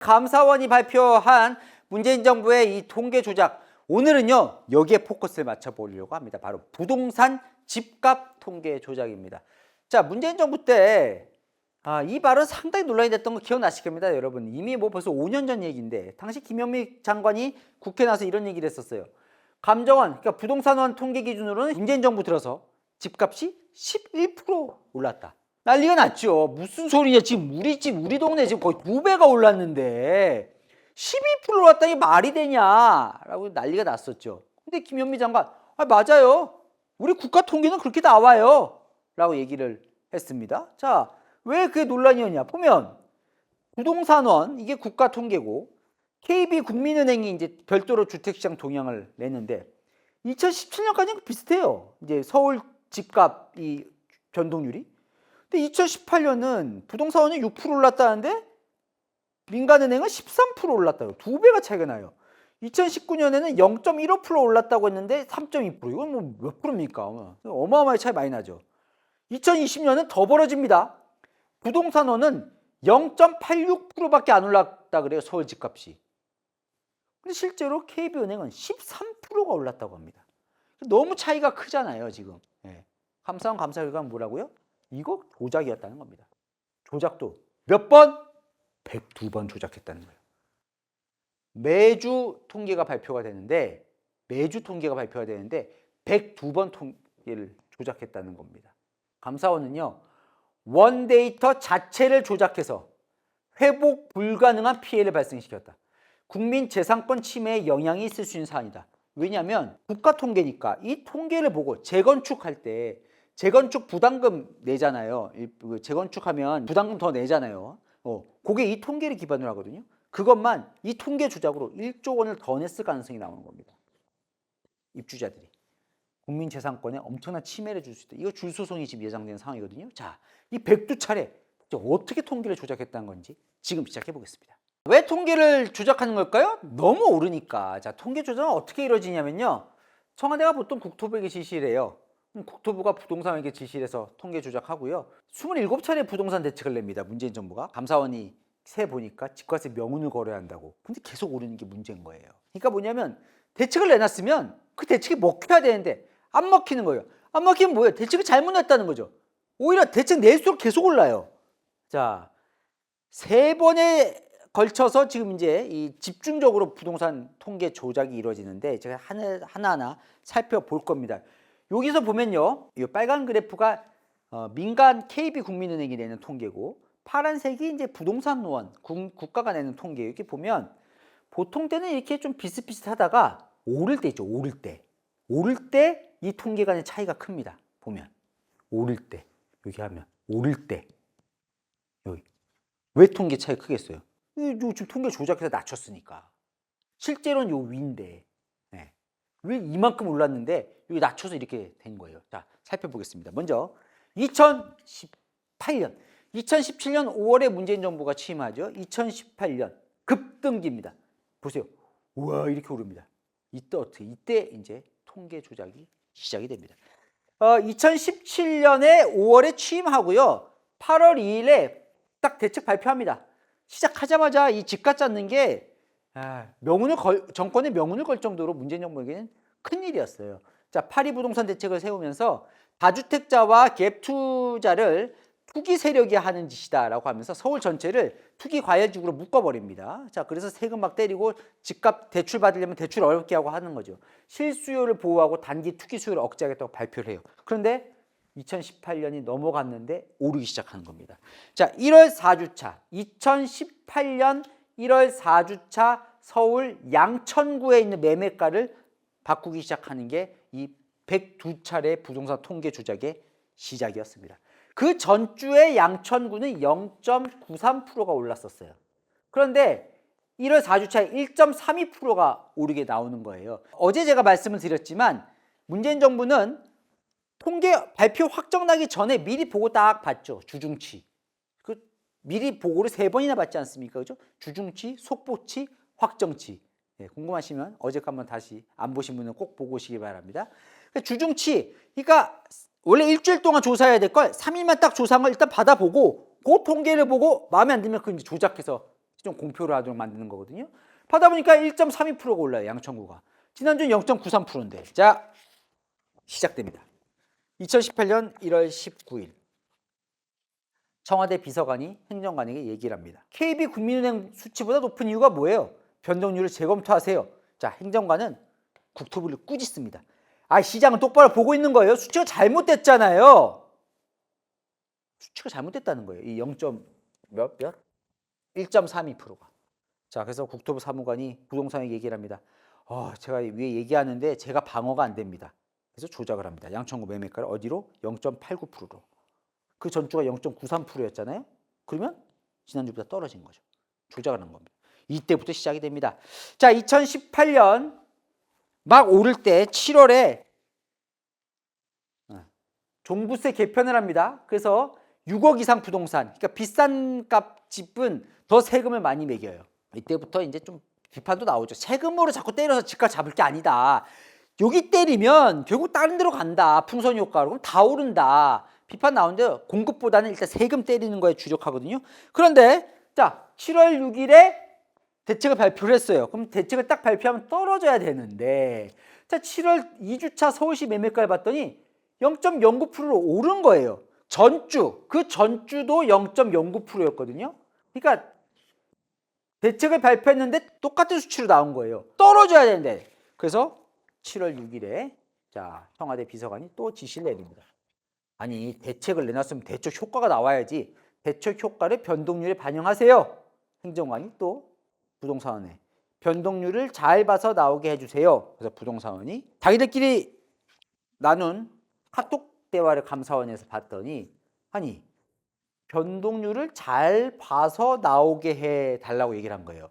감사원이 발표한 문재인 정부의 이 통계 조작 오늘은요 여기에 포커스를 맞춰 보려고 합니다. 바로 부동산 집값 통계 조작입니다. 자 문재인 정부 때 아, 이 발언 상당히 논란이 됐던 거 기억나실 겁니다, 여러분. 이미 뭐 벌써 5년 전 얘기인데 당시 김현미 장관이 국회 나서 이런 얘기를 했었어요. 감정원, 그러니까 부동산원 통계 기준으로는 문재인 정부 들어서 집값이 11% 올랐다. 난리가 났죠. 무슨 소리냐. 지금 우리 집, 우리 동네 지금 거의 두 배가 올랐는데 12% 올랐다니 말이 되냐라고 난리가 났었죠. 근데 김현미 장관, 아, 맞아요. 우리 국가 통계는 그렇게 나와요. 라고 얘기를 했습니다. 자, 왜 그게 논란이었냐? 보면 부동산원 이게 국가 통계고 KB 국민은행이 이제 별도로 주택시장 동향을 내는데 2017년까지는 비슷해요. 이제 서울 집값 이 변동률이. 근데 2018년은 부동산원이 6% 올랐다는데 민간은행은 13% 올랐다고 두 배가 차이가 나요. 2019년에는 0.15% 올랐다고 했는데 3.2% 이건 뭐 몇 프로입니까? 어마어마하게 차이 많이 나죠. 2020년은 더 벌어집니다. 부동산원은 0.86%밖에 안 올랐다 그래요. 서울 집값이. 근데 실제로 KB은행은 13%가 올랐다고 합니다. 너무 차이가 크잖아요, 지금. 예. 감사원 감사 결과는 뭐라고요? 이거 조작이었다는 겁니다. 조작도 몇 번? 102번 조작했다는 거예요. 매주 통계가 발표가 되는데 매주 통계가 발표가 되는데 102번 통계를 조작했다는 겁니다. 감사원은요. 원데이터 자체를 조작해서 회복 불가능한 피해를 발생시켰다. 국민 재산권 침해에 영향이 있을 수 있는 사안이다. 왜냐하면 국가 통계니까 이 통계를 보고 재건축할 때 재건축 부담금 내잖아요. 이- 그 재건축하면 부담금 더 내잖아요. 어, 그게 이 통계를 기반으로 하거든요. 그것만 이 통계 조작으로 1조 원을 더 냈을 가능성이 나오는 겁니다. 입주자들이. 국민 재산권에 엄청난 침해를 줄 수 있다. 이거 줄소송이 지금 예상되는 상황이거든요. 자, 이 백두 차례 어떻게 통계를 조작했다는 건지 지금 시작해 보겠습니다. 왜 통계를 조작하는 걸까요? 너무 오르니까. 자, 통계 조작은 어떻게 이루어지냐면요. 청와대가 보통 국토부에게 지시를 해요. 그럼 국토부가 부동산에게 지시를 해서 통계 조작하고요. 27차례 부동산 대책을 냅니다. 문재인 정부가. 감사원이 세 보니까 집값에 명운을 걸어야 한다고. 근데 계속 오르는 게 문제인 거예요. 그러니까 뭐냐면 대책을 내놨으면 그 대책이 먹혀야 되는데 안 먹히는 거예요. 안 먹히면 뭐예요? 대책을 잘못 냈다는 거죠. 오히려 대책 낼수록 계속 올라요. 자, 세 번에 걸쳐서 지금 이제 이 집중적으로 부동산 통계 조작이 이루어지는데 제가 하나, 하나하나 살펴볼 겁니다. 여기서 보면요. 이 빨간 그래프가 어, 민간 KB 국민은행이 내는 통계고 파란색이 이제 부동산 노원 국, 국가가 내는 통계. 이렇게 보면 보통 때는 이렇게 좀 비슷비슷하다가 오를 때 있죠. 오를 때. 오를 때 이 통계 간의 차이가 큽니다. 보면 오를 때 여기 하면 오를 때 여기 왜 통계 차이 크겠어요? 이요 지금 통계 조작해서 낮췄으니까 실제로는 요 위인데 네. 왜 이만큼 올랐는데 여기 낮춰서 이렇게 된 거예요. 자 살펴보겠습니다. 먼저 2018년 2017년 5월에 문재인 정부가 취임하죠. 2018년 급등기입니다. 보세요. 우와 이렇게 오릅니다. 이때 어떻게? 이때 이제 통계 조작이 시작이 됩니다. 어, 2017년에 5월에 취임하고요. 8월 2일에 딱 대책 발표합니다. 시작하자마자 이 집값 잡는 게 아, 명운을 걸, 정권의 명운을 걸 정도로 문재인 정부에게는 큰 일이었어요. 자, 파리 부동산 대책을 세우면서 다주택자와 갭 투자를 투기 세력이 하는 짓이다라고 하면서 서울 전체를 투기 과열지구로 묶어버립니다. 자, 그래서 세금 막 때리고 집값 대출 받으려면 대출 어렵게 하고 하는 거죠. 실수요를 보호하고 단기 투기 수요를 억제하겠다고 발표를 해요. 그런데 2018년이 넘어갔는데 오르기 시작하는 겁니다. 자, 1월 4주차 2018년 1월 4주차 서울 양천구에 있는 매매가를 바꾸기 시작하는 게 이 102차례 부동산 통계 조작의 시작이었습니다. 그 전주에 양천구는 0.93%가 올랐었어요. 그런데 1월 4주차에 1.32%가 오르게 나오는 거예요. 어제 제가 말씀을 드렸지만 문재인 정부는 통계 발표 확정 나기 전에 미리 보고 딱 봤죠. 주중치. 그 미리 보고를 세 번이나 받지 않습니까? 그죠? 주중치, 속보치, 확정치. 예, 궁금하시면 어제 거 한번 다시 안 보신 분은 꼭 보고 오시기 바랍니다. 그러니까 주중치. 그러니까 원래 일주일 동안 조사해야 될 걸 3일만 딱 조사한 걸 일단 받아보고 그 통계를 보고 마음에 안 들면 그 이제 조작해서 시정 공표를 하도록 만드는 거거든요. 하다 보니까 1.32%가 올라요. 양천구가. 지난주는 0.93%인데. 자, 시작됩니다. 2018년 1월 19일. 청와대 비서관이 행정관에게 얘기를 합니다. KB 국민은행 수치보다 높은 이유가 뭐예요? 변동률을 재검토하세요. 자, 행정관은 국토부를 꾸짖습니다. 아, 시장은 똑바로 보고 있는 거예요. 수치가 잘못됐잖아요. 수치가 잘못됐다는 거예요. 이 0. 몇 몇? 1.32%가. 자, 그래서 국토부 사무관이 부동산에게 얘기를 합니다. 어, 제가 위에 얘기하는데 제가 방어가 안 됩니다. 그래서 조작을 합니다. 양천구 매매가를 어디로? 0.89%로. 그 전주가 0.93%였잖아요. 그러면 지난주보다 떨어진 거죠. 조작을 한 겁니다. 이때부터 시작이 됩니다. 자, 2018년 막 오를 때 7월에 어, 종부세 개편을 합니다. 그래서 6억 이상 부동산, 그러니까 비싼 값 집은 더 세금을 많이 매겨요. 이때부터 이제 좀 비판도 나오죠. 세금으로 자꾸 때려서 집값 잡을 게 아니다. 여기 때리면 결국 다른 데로 간다. 풍선 효과로 그럼 다 오른다. 비판 나오는데 공급보다는 일단 세금 때리는 거에 주력하거든요. 그런데 자 7월 6일에 대책을 발표를 했어요. 그럼 대책을 딱 발표하면 떨어져야 되는데 자 7월 2주차 서울시 매매가를 봤더니 0.09%로 오른 거예요. 전주 그 전주도 0.09%였거든요. 그러니까 대책을 발표했는데 똑같은 수치로 나온 거예요. 떨어져야 되는데 그래서 7월 6일에 자 청와대 비서관이 또 지시를 내립니다. 아니 대책을 내놨으면 대책 효과가 나와야지 대책 효과를 변동률에 반영하세요. 행정관이 또 부동산원에 변동률을 잘 봐서 나오게 해주세요. 그래서 부동산원이 자기들끼리 나눈 카톡 대화를 감사원에서 봤더니 아니 변동률을 잘 봐서 나오게 해 달라고 얘기를 한 거예요.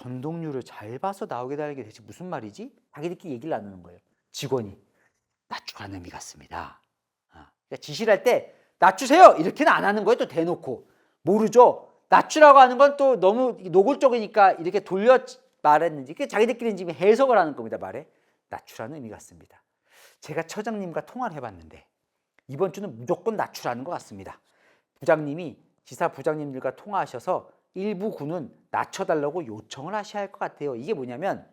변동률을 잘 봐서 나오게 달라는 게 대체 무슨 말이지? 자기들끼리 얘기를 나누는 거예요. 직원이 낮추라는 의미 같습니다. 아, 그러니까 지시를 할 때 낮추세요 이렇게는 안 하는 거예요. 또 대놓고 모르죠. 낮추라고 하는 건 또 너무 노골적이니까 이렇게 돌려 말했는지 그 자기들끼리 지금 해석을 하는 겁니다. 말에 낮추라는 의미 같습니다. 제가 처장님과 통화를 해봤는데 이번 주는 무조건 낮추라는 것 같습니다. 부장님이 지사 부장님들과 통화하셔서 일부 군은 낮춰달라고 요청을 하셔야 할 것 같아요. 이게 뭐냐면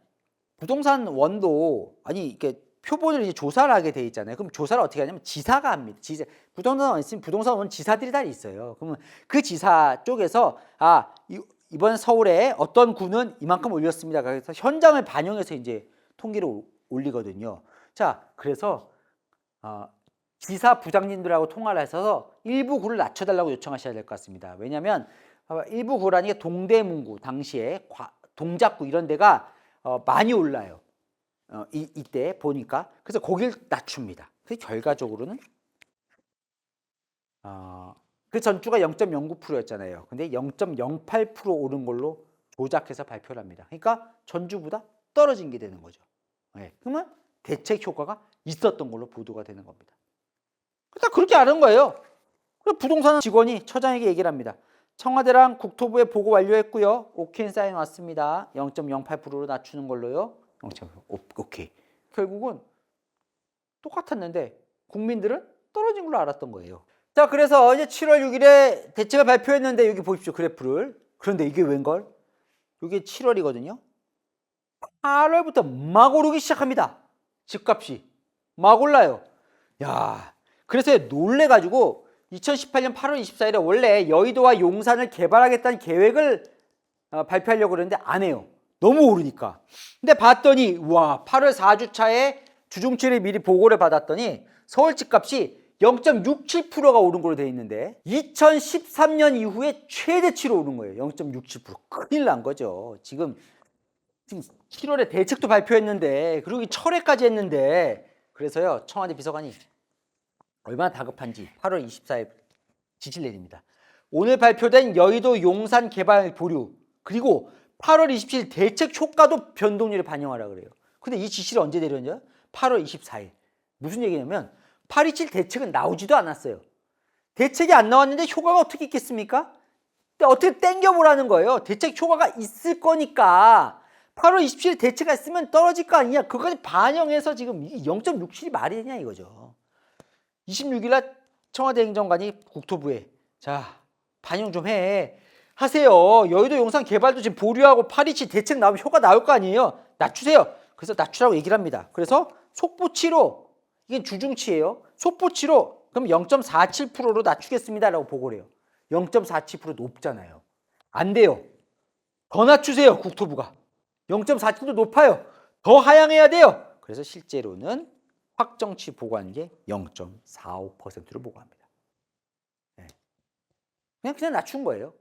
부동산 원도 아니 이게 표본을 이제 조사를 하게 돼 있잖아요. 그럼 조사를 어떻게 하냐면 지사가 합니다. 지사 부동산 원 있으면 부동산 원 지사들이 다 있어요. 그러면 그 지사 쪽에서 아 이- 이번 서울에 어떤 군은 이만큼 올렸습니다. 그래서 현장을 반영해서 이제 통계를 오- 올리거든요. 자 그래서 어, 지사 부장님들하고 통화를 해서 일부 구를 낮춰달라고 요청하셔야 될 것 같습니다. 왜냐하면 일부 구라는 게 동대문구 당시에 과- 동작구 이런 데가 어, 많이 올라요. 어, 이, 이때 보니까 그래서 거길 낮춥니다. 그 결과적으로는 어, 그 전주가 0.09%였잖아요. 근데 0.08% 오른 걸로 조작해서 발표를 합니다. 그러니까 전주보다 떨어진 게 되는 거죠. 네. 그러면 대책 효과가 있었던 걸로 보도가 되는 겁니다. 딱 그렇게 아는 거예요. 그래서 부동산 직원이 처장에게 얘기를 합니다. 청와대랑 국토부에 보고 완료했고요. 오케이 사인 왔습니다. 0.08%로 낮추는 걸로요. 0.5 오케이. 결국은 똑같았는데 국민들은 떨어진 걸로 알았던 거예요. 자, 그래서 이제 7월 6일에 대책을 발표했는데 여기 보십시오. 그래프를. 그런데 이게 웬걸? 이게 7월이거든요. 8월부터 막 오르기 시작합니다. 집값이 막 올라요. 야, 그래서 놀래 가지고 2018년 8월 24일에 원래 여의도와 용산을 개발하겠다는 계획을 어, 발표하려고 그랬는데 안 해요. 너무 오르니까. 근데 봤더니 와 8월 4주차에 주중치를 미리 보고를 받았더니 서울 집값이 0.67%가 오른 걸로 돼 있는데 2013년 이후에 최대치로 오른 거예요. 0.67% 큰일 난 거죠. 지금 지금 7월에 대책도 발표했는데 그리고 이 철회까지 했는데 그래서요 청와대 비서관이 얼마나 다급한지 8월 24일 지시를 내립니다. 오늘 발표된 여의도 용산 개발 보류 그리고 8월 27일 대책 효과도 변동률에 반영하라 그래요. 근데 이 지시를 언제 내렸냐? 8월 24일. 무슨 얘기냐면 827 대책은 나오지도 않았어요. 대책이 안 나왔는데 효과가 어떻게 있겠습니까? 어떻게 땡겨보라는 거예요. 대책 효과가 있을 거니까 8월 27일 대책가 있으면 떨어질 거 아니냐. 그거까지 반영해서 지금 0.67이 말이 되냐 이거죠. 26일 날 청와대 행정관이 국토부에 자 반영 좀 해. 하세요. 여의도 용산 개발도 지금 보류하고 827 대책 나오면 효과 나올 거 아니에요. 낮추세요. 그래서 낮추라고 얘기를 합니다. 그래서 속보치로 이게 주중치예요. 속보치로 그럼 0.47%로 낮추겠습니다라고 보고를 해요. 0.47% 높잖아요. 안 돼요. 더 낮추세요. 국토부가. 0.47도 높아요. 더 하향해야 돼요. 그래서 실제로는 확정치 보고한 게 0.45%로 보고합니다. 네. 그냥 그냥 낮춘 거예요.